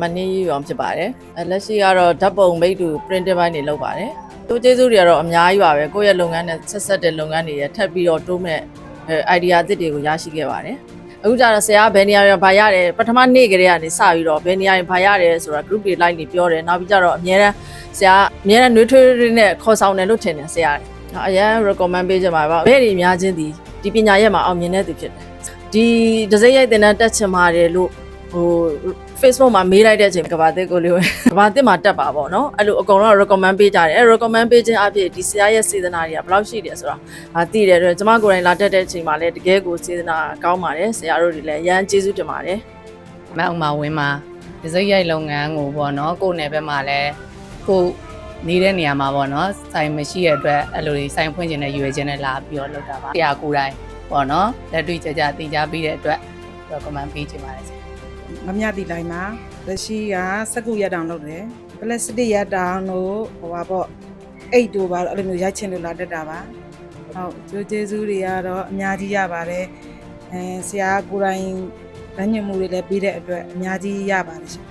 မနည်းရောဖြစ်ပါတယ်အဲလက်ရှိကတော့ဓာတ်ပုံမိတ်တူ printing ဘိုင်းတွေလုပ်ပါတယ်သူကျေးဇူးတွေကတော့အများကြီးပါပဲကိုယ့်ရဲ့လုပ်ငန်းနဲ့ဆက်ဆက်တဲ့လုပ်ငန်းတွေရထပ်ပြီးတော့တိုးမဲ့အဲ idea အသစ်တွေကိုရရှိခဲ့ပါတယ်အခုကျတော့ဆရာကဘယ်နေရာတွေဘာရတယ်ပထမနေ့ကလေးကနေစပြီးတော့ဘယ်နေရာတွေဘာရတယ်ဆိုတာ group တွေ line တွေပြောတယ်နောက်ပြီးကျတော့အများတန်းဆရာအများတန်းနှွေးထွေးတွေနဲ့ခေါ်ဆောင်တယ်လို့ထင်တယ်ဆရာအရန် recommend ပေးချင်ပါပါဘယ်တွေအများချင်းဒီဒီပညာရက်မှာအောင်မြင်တဲ့သူဖြစ်တယ်ဒီဒဇိရိုက်တင်တဲ့တက်ချင်ပါတယ်လို့ ဟို Facebook မှာမေးလိုက်တဲ့အချိန်ကဘာတစ်ကိုလေးပဲကဘာတစ်မှာတက်ပါပေါ့နော်အဲ့လိုအကုန်လုံး recommend ပေးကြတယ်အဲ့ recommend ပေးခြင်းအဖြစ်ဒီဆရာရဲ့စေတနာတွေကဘယ်လောက်ရှိတယ်ဆိုတာအာသိတယ်အတွက်ကျွန်မကိုယ်တိုင်လာတက်တဲ့အချိန်မှာလည်းတကယ်ကိုစေတနာကောင်းပါတယ်ဆရာတို့တွေလည်းအရန်ကျေးဇူးတင်ပါတယ်မအောင်မဝင်းမှာဒီစိတ်ရိုက်လုပ်ငန်းကိုပေါ့နော်ကိုယ်နယ်ဘက်မှာလည်းကိုယ်နေတဲ့နေရာမှာပေါ့နော်ဆိုင်မရှိတဲ့အတွက်အဲ့လိုတွေဆိုင်ဖွင့်ခြင်းနဲ့ရွေခြင်းနဲ့လာပြီးတော့လုပ်တာပါဆရာကိုယ်တိုင်ပေါ့နော်လက်တွေ့ကြကြတင် जा ပြီးတဲ့အတွက် recommend ပေးချင်ပါတယ် ဆရာမမြတိလိုက်မှာလက်ရှိကစက်ကူရက်တောင်လုပ်တယ်ပလက်စတစ်ရက်တောင်တို့ဟိုပါပေါ့အိတ်တို့ပါအဲ့လိုမျိုးရိုက်ချင်လို့လာတက်တာပါဟုတ်ကျိုးကျေးဇူးတွေကတော့အများကြီးရပါတယ်အဲဆရာကိုယ်တိုင်လမ်းညွှန်မှုတွေလည်းပြီးတဲ့အတွက်အများကြီးရပါတယ်ရှင်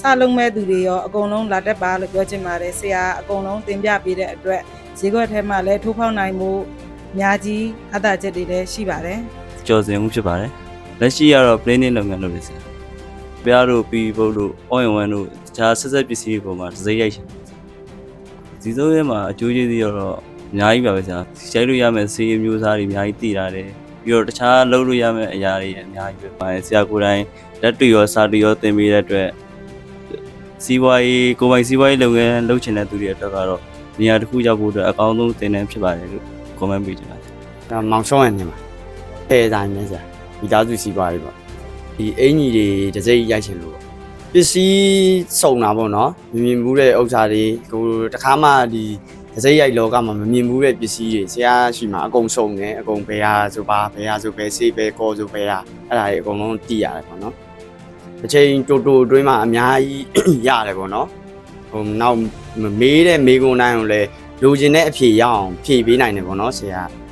စလုံးမဲ့သူတွေရောအကုန်လုံးလာတက်ပါလို့ပြောချင်ပါတယ်ဆရာအကုန်လုံးတင်ပြပေးတဲ့အတွက်ဈေးကွက်ထဲမှာလည်းထိုးဖောက်နိုင်မှုအများကြီးအသာချက်တွေလည်းရှိပါတယ်ကျော်စင်မှုဖြစ်ပါတယ်လက်ရှိကတော့ planning လုပ်ငန်းလုပ်နေစရာ ပြားတို့ပြီးဖို့တို့ all in one တို့တခြားဆက်ဆက်ပစ္စည်းတွေပေါ်မှာစိတ်ရိုက်ရှင်ဒီစိုးရဲမှာအကျိုးကျေးဇူးတော့အများကြီးပါပဲဆရာရိုက်လို့ရမယ်ဆေးအမျိုးအစားတွေအများကြီးတည်လာတယ်ပြီးတော့တခြားလုပ်လို့ရမယ့်အရာတွေအများကြီးပဲပါတယ်ဆရာကိုယ်တိုင်လက်တွေ့ရောစာတူရောသင်ပေးတဲ့အတွက်စီးပွားရေးကိုယ်ပိုင်စီးပွားရေးလုပ်ငန်းလုပ်ချင်တဲ့သူတွေအတွက်ကတော့နေရာတစ်ခုရောက်ဖို့အတွက်အကောင်းဆုံးသင်တန်းဖြစ်ပါတယ်လို့ comment ပေးချင်ပါတယ်ဒါမောင်ရှောင်းရနေမှာအဲတိုင်းပဲကြာမိသားစုစီးပွားရေးပေါ့ ဒီအင်ကြီးတွေတစ်စိမ့်ရိုက်ချင်လို့ပေါ့ပစ္စည်းစုံတာပေါ့နော်မမြင်ဘူးတဲ့ဥစ္စာတွေကိုတခါမှဒီတစ်စိမ့်ရိုက်လောကမှာမမြင်ဘူးတဲ့ပစ္စည်းတွေဆရာရှိမှာအကုန်စုံတယ်အကုန်ဘယ်ဟာဆိုပါဘယ်ဟာဆိုဘယ်စေးဘယ်ကောဆိုဘယ်ဟာအဲ့ဒါတွေအကုန်လုံးတည်ရတယ်ပေါ့နော်တစ်ချိန်တိုတိုအတွင်းမှာအများကြီးရတယ်ပေါ့နော်ဟိုနောက်မေးတဲ့မေးခွန်းတိုင်းကိုလည်းလိုချင်တဲ့အဖြေရအောင်ဖြေပေးနိုင်တယ်ပေါ့နော်ဆရာက